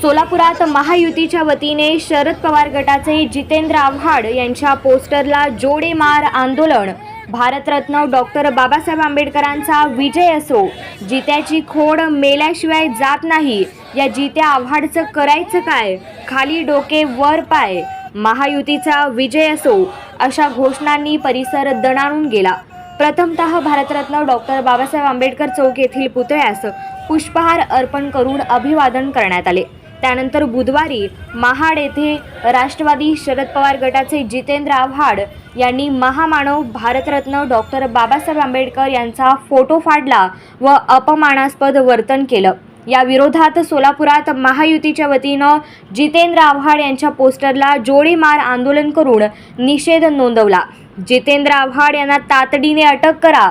सोलापुरात महायुतीच्या वतीने शरद पवार गटाचे जितेंद्र आव्हाड यांच्या पोस्टरला जोडे मार आंदोलन. भारतरत्न डॉक्टर बाबासाहेब आंबेडकरांचा विजय असो जित्याची खोड मेल्याशिवाय जात नाही. या जित्या आव्हाडचं करायचं काय? खाली डोके वर पाय. महायुतीचा विजय असो अशा घोषणांनी परिसर दणाणून गेला. प्रथमतः भारतरत्न डॉक्टर बाबासाहेब आंबेडकर चौक येथील पुतळ्यास पुष्पहार अर्पण करून अभिवादन करण्यात आले. त्यानंतर बुधवारी महाड येथे राष्ट्रवादी शरद पवार गटाचे जितेंद्र आव्हाड यांनी महामानव भारतरत्न डॉक्टर बाबासाहेब आंबेडकर यांचा फोटो फाडला व अपमानास्पद वर्तन केलं. या विरोधात सोलापुरात महायुतीच्या वतीनं जितेंद्र आव्हाड यांच्या पोस्टरला जोडीमार आंदोलन करून निषेध नोंदवला. जितेंद्र आव्हाड यांना तातडीने अटक करा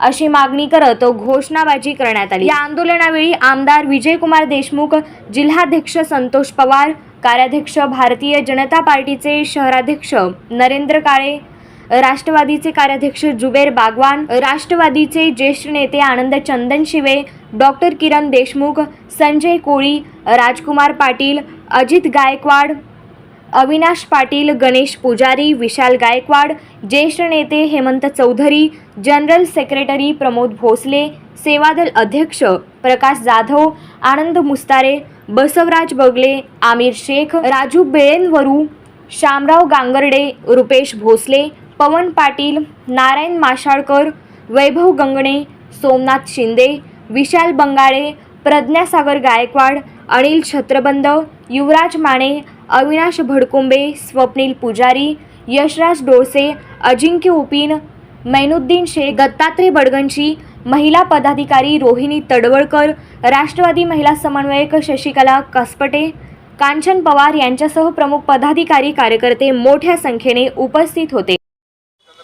अशी मागणी करत घोषणाबाजी करण्यात आली. या आंदोलनावेळी आमदार विजयकुमार देशमुख जिल्हाध्यक्ष संतोष पवार कार्याध्यक्ष भारतीय जनता पार्टीचे शहराध्यक्ष नरेंद्र काळे राष्ट्रवादीचे कार्याध्यक्ष जुबेर बागवान राष्ट्रवादीचे ज्येष्ठ नेते आनंद चंदन शिवे डॉक्टर किरण देशमुख संजय कोळी राजकुमार पाटील अजित गायकवाड अविनाश पाटील गणेश पुजारी विशाल गायकवाड ज्येष्ठ नेते हेमंत चौधरी जनरल सेक्रेटरी प्रमोद भोसले सेवादल अध्यक्ष प्रकाश जाधव आनंद मुस्तारे बसवराज बगले आमिर शेख राजू बेळेनवरू शामराव गांगर्डे रुपेश भोसले पवन पाटील नारायण माशाळकर वैभव गंगणे सोमनाथ शिंदे विशाल बंगाळे प्रज्ञासागर गायकवाड अनिल छत्रबंद युवराज माने अविनाश भडकुंबे स्वप्नील पुजारी यशराज डोळसे अजिंक्य उपिन मैनुद्दीन शेख दत्तात्रय बडगंची महिला पदाधिकारी रोहिणी तडवळकर राष्ट्रवादी महिला समन्वयक शशिकला कसपटे कांचन पवार यांच्यासह प्रमुख पदाधिकारी कार्यकर्ते मोठ्या संख्येने उपस्थित होते.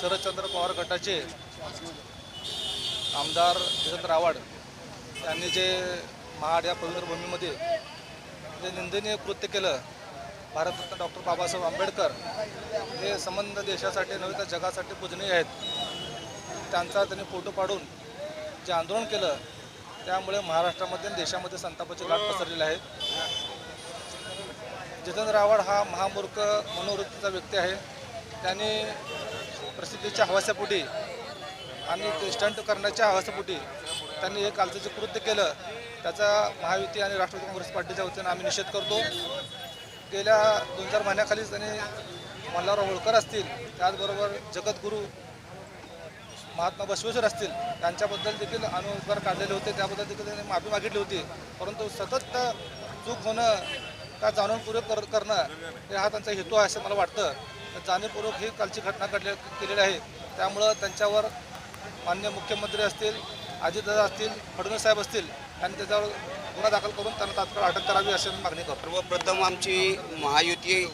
शरदचंद्र पवार गटाचे आमदार जितेंद्र रावाड यांनी जे महाड या पवित्र भूमीमध्ये जे निंदनीय कृत्य केलं भारतरत्न डॉक्टर बाबासाहेब आंबेडकर हे संबंध देशासाठी नव्हे तर जगासाठी पूजनीय आहेत. त्यांचा त्यांनी फोटो पाडून जे आंदोलन केलं त्यामुळे महाराष्ट्रामध्ये आणि देशामध्ये संतापाची लाट पसरलेली आहे. जितेंद्र आव्हाड हा महामूर्ख मनोवृत्तीचा व्यक्ती आहे. त्यांनी प्रसिद्धीच्या हवासापोटी आणि ते स्टंट करण्याच्या हवासापोटी त्यांनी हे कालचं जे कृत्य केलं त्याचा महायुती आणि राष्ट्रवादी काँग्रेस पार्टीच्या वतीनं आम्ही निषेध करतो. गेल्या दोन चार महिन्याखालीच त्यांनी मल्हारराव होळकर असतील त्याचबरोबर जगद्गुरू महात्मा बसवेश्वर असतील त्यांच्याबद्दल देखील अनुस्वार काढलेले होते. त्याबद्दल देखील त्यांनी माफी मागितली होती. परंतु सतत चूक होणं का जाणूनपूर्वक कर करणं हे हा त्यांचा हेतू आहे असं मला वाटतं. जाणीवपूर्वक ही कालची घटना घडले केलेली आहे. त्यामुळं त्यांच्यावर मान्य मुख्यमंत्री असतील अजितदादा असतील फडणवीस साहेब असतील त्यांनी त्याच्यावर गुन्हा दाखल करून त्यांना तात्काळ अटक करावी अशी आम्ही मागणी करतो. सर्वप्रथम आमची महायुती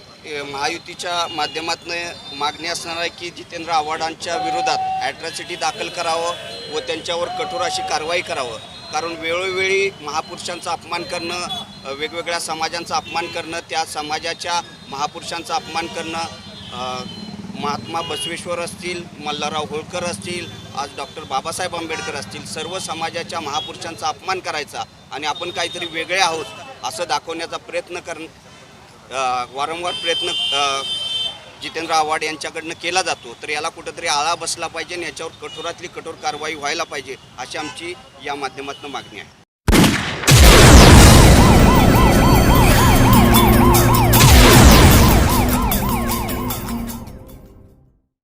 महायुतीच्या माध्यमातून मागणी असणार आहे की जितेंद्र आव्हाडांच्या विरोधात ॲट्रॉसिटी दाखल करावं व त्यांच्यावर कठोर अशी कारवाई करावं. कारण वेळोवेळी महापुरुषांचा अपमान करणं वेगवेगळ्या समाजांचा अपमान करणं त्या समाजाच्या महापुरुषांचा अपमान करणं महात्मा बसवेश्वर असतील मल्हारराव होळकर असतील आज डॉक्टर बाबासाहेब आंबेडकर असतील सर्व समाजाच्या महापुरुषांचा अपमान करायचा आणि आपण काहीतरी वेगळे आहोत असं दाखवण्याचा प्रयत्न कर वारंवार प्रयत्न जितेंद्र आव्हाड यांच्याकडनं केला जातो. तर याला कुठंतरी आळा बसला पाहिजे आणि याच्यावर कठोरातली कठोर कारवाई व्हायला पाहिजे अशी आमची या माध्यमातून मागणी आहे.